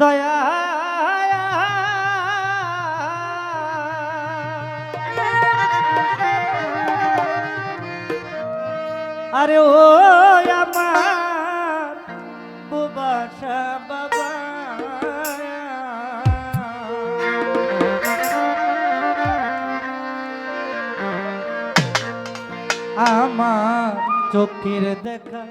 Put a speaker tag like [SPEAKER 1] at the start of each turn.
[SPEAKER 1] দয়া। আরে ও আমার বোবাসা বাবা। আমার চোখের দেখা